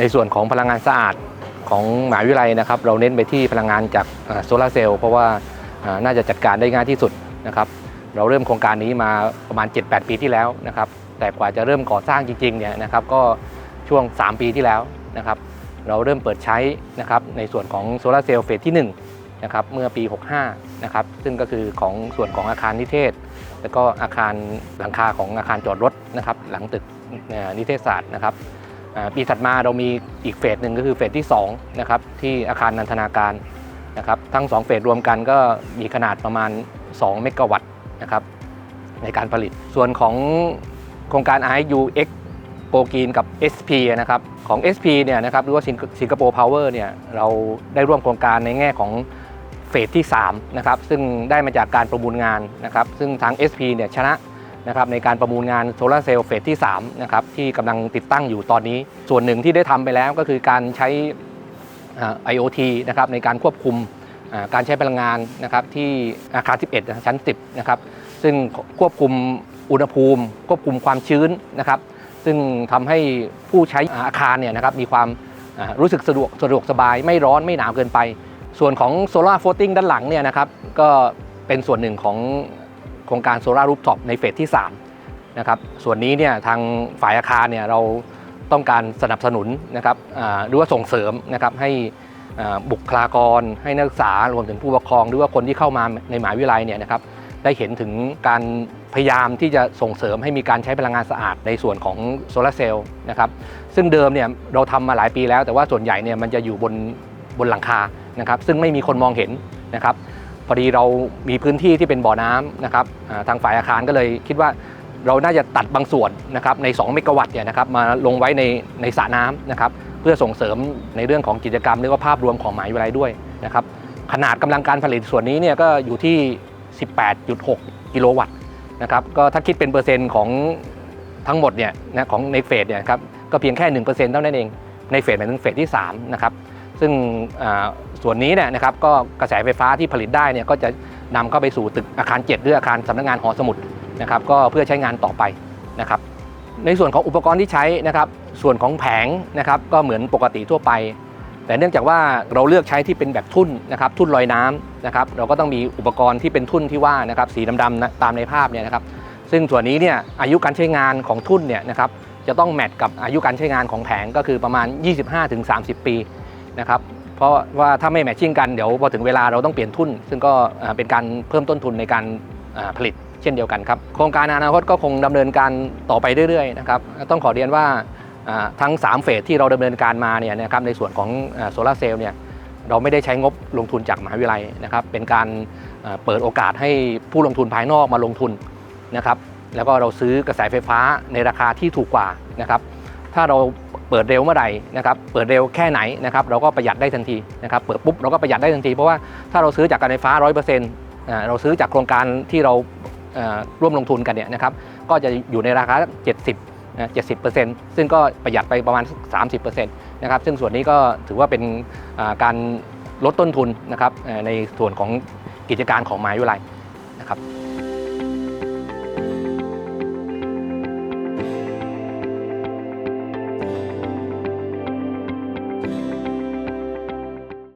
ในส่วนของพลังงานสะอาดของมหาวิทยาลัยนะครับ เราเน้นไปที่พลังงานจากโซลาร์เซลล์เพราะว่าอ่าน่าจะจัดการได้ง่ายที่สุดนะครับเราเริ่มโครงการนี้มาประมาณ 7-8 ปีที่แล้วนะครับ แต่กว่าจะเริ่มก่อสร้างจริงๆเนี่ยนะครับก็ช่วง 3 ปีที่แล้วนะครับ เราเริ่มเปิดใช้นะครับในส่วนของโซลาร์เซลล์เฟสที่1นะครับเมื่อปี 65นะครับซึ่งก็คือของส่วนของอาคารนิเทศ แล้วก็อาคารหลังคาของอาคารจอดรถนะครับหลังตึกนิเทศศาสตร์นะครับปีถัดมาเรามีอีกเฟสหนึ่งก็คือเฟสที่2นะครับที่อาคารนันทนาการนะครับทั้ง 2 เฟสรวมกันก็มีขนาดประมาณ 2 เมกะวัตต์นะครับในการผลิตส่วนของโครงการ IU X โปรกีนกับ SP นะครับของ SP เนี่ยนะครับหรือว่าสิงคโปร์พาวเวอร์เนี่ยเราได้ร่วมโครงการในแง่ของเฟสที่3นะครับซึ่งได้มาจากการประมูลงานนะครับซึ่งทาง SP เนี่ยชนะนะครับในการประมูลงานโซลาร์เซลล์เฟสที่3นะครับที่กำลังติดตั้งอยู่ตอนนี้ ส่วนหนึ่งที่ได้ทำไปแล้วก็คือการใช้อ่า IoT นะครับในการควบคุมการใช้พลังงานนะครับที่อาคาร 11 ชั้น 10 นะครับ ซึ่งควบคุมอุณหภูมิ ควบคุมความชื้นนะครับ ซึ่งทำให้ผู้ใช้อาคารเนี่ยนะครับมีความรู้สึกสะดวกสะดวกสบาย ไม่ร้อนไม่หนาวเกินไป ส่วนของโซลาร์โฟลติ้งด้านหลังเนี่ยนะครับก็เป็นส่วนหนึ่งของโครงการโซลารูฟท็อปในเฟสที่3นะครับส่วนนี้เนี่ยทางฝ่ายอาคารเนี่ยเราต้องการสนับสนุนนะครับหรือว่าส่งเสริมนะครับให้บุคลากรให้นักศึกษารวมถึงผู้ปกครอง หรือว่าคนที่เข้ามาในมหาวิทยาลัยเนี่ยนะครับ ได้เห็นถึงการพยายามที่จะส่งเสริมให้มีการใช้พลังงานสะอาดในส่วนของโซลาร์เซลล์นะครับซึ่งเดิมเนี่ยเราทำมาหลายปีแล้ว แต่ว่าส่วนใหญ่เนี่ยมันจะอยู่บนบนหลังคานะครับซึ่งไม่มีคนมองเห็นนะครับพอดีเรามีพื้นที่ที่เป็นบ่อน้ำนะครับทางฝ่ายอาคารก็เลยคิดว่าเราน่าจะตัดบางส่วนนะครับใน 2 เมกะวัตต์เนี่ยนะครับมาลงไว้ในในสระน้ำนะครับเพื่อส่งเสริมในเรื่องของกิจกรรมเรียกว่าภาพรวมของหมหาวิทยาลัยด้วยนะครับขนาดกำลังการผลิตส่วนนี้เนี่ยก็อยู่ที่ 18.6 กิโลวัตต์นะครับก็ถ้าคิดเป็นเปอร์เซ็นต์ของทั้งหมดเนี่ยนะของในเฟสเนี่ยครับก็เพียงแค่ 1%เท่านั้นเองในเฟสหมายถึงเฟสที่3นะครับซึ่งส่วนนี้เนี่ยนะครับก็กระแสไฟฟ้าที่ผลิตได้เนี่ยก็จะนำเข้าไปสู่ตึกอาคาร7หรืออาคารสำนักงานหอสมุดนะครับก็เพื่อใช้งานต่อไปนะครับในส่วนของอุปกรณ์ที่ใช้นะครับส่วนของแผงนะครับก็เหมือนปกติทั่วไป แต่เนื่องจากว่าเราเลือกใช้ที่เป็นแบบทุ่นนะครับทุ่นลอยน้ำนะครับเราก็ต้องมีอุปกรณ์ที่เป็นทุ่นที่ว่านะครับสีดำๆตามในภาพเนี่ยนะครับซึ่งส่วนนี้เนี่ยอายุการใช้งานของทุ่นเนี่ยนะครับจะต้องแมทกับอายุการใช้งานของแผงก็คือประมาณ 25-30 ปีนะครับเพราะว่าถ้าไม่แมทชิ่งกันเดี๋ยวพอถึงเวลาเราต้องเปลี่ยนทุ่น ซึ่งก็เป็นการเพิ่มต้นทุนในการผลิตเช่นเดียวกันครับ โครงการอนาคตก็คงดำเนินการต่อไปเรื่อยๆนะครับต้องขอเรียนว่า ทั้ง 3 เฟสที่เราดำเนินการมาเนี่ยนะครับในส่วนของโซลาร์เซลล์เนี่ยเราไม่ได้ใช้งบลงทุนจากมหาวิทยาลัยนะครับ เป็นการเปิดโอกาสให้ผู้ลงทุนภายนอกมาลงทุนนะครับแล้วก็เราซื้อกระแสไฟฟ้าในราคาที่ถูกกว่านะครับ ถ้าเราเปิดเร็วเมื่อไหร่นะครับ เปิดเร็วแค่ไหนนะครับ เราก็ประหยัดได้ทันทีนะครับ เปิดปุ๊บเราก็ประหยัดได้ทันที เพราะว่าถ้าเราซื้อจากการไฟฟ้า 100%อ่าเราซื้อจากโครงการที่เราร่วมลงทุนกันเนี่ยนะครับ ก็จะอยู่ในราคา 70 นะ70%ซึ่งก็ประหยัดไปประมาณ 30%นะครับซึ่งส่วนนี้ก็ถือว่าเป็นการลดต้นทุนนะครับในส่วนของกิจการของมหาวิทยาลัย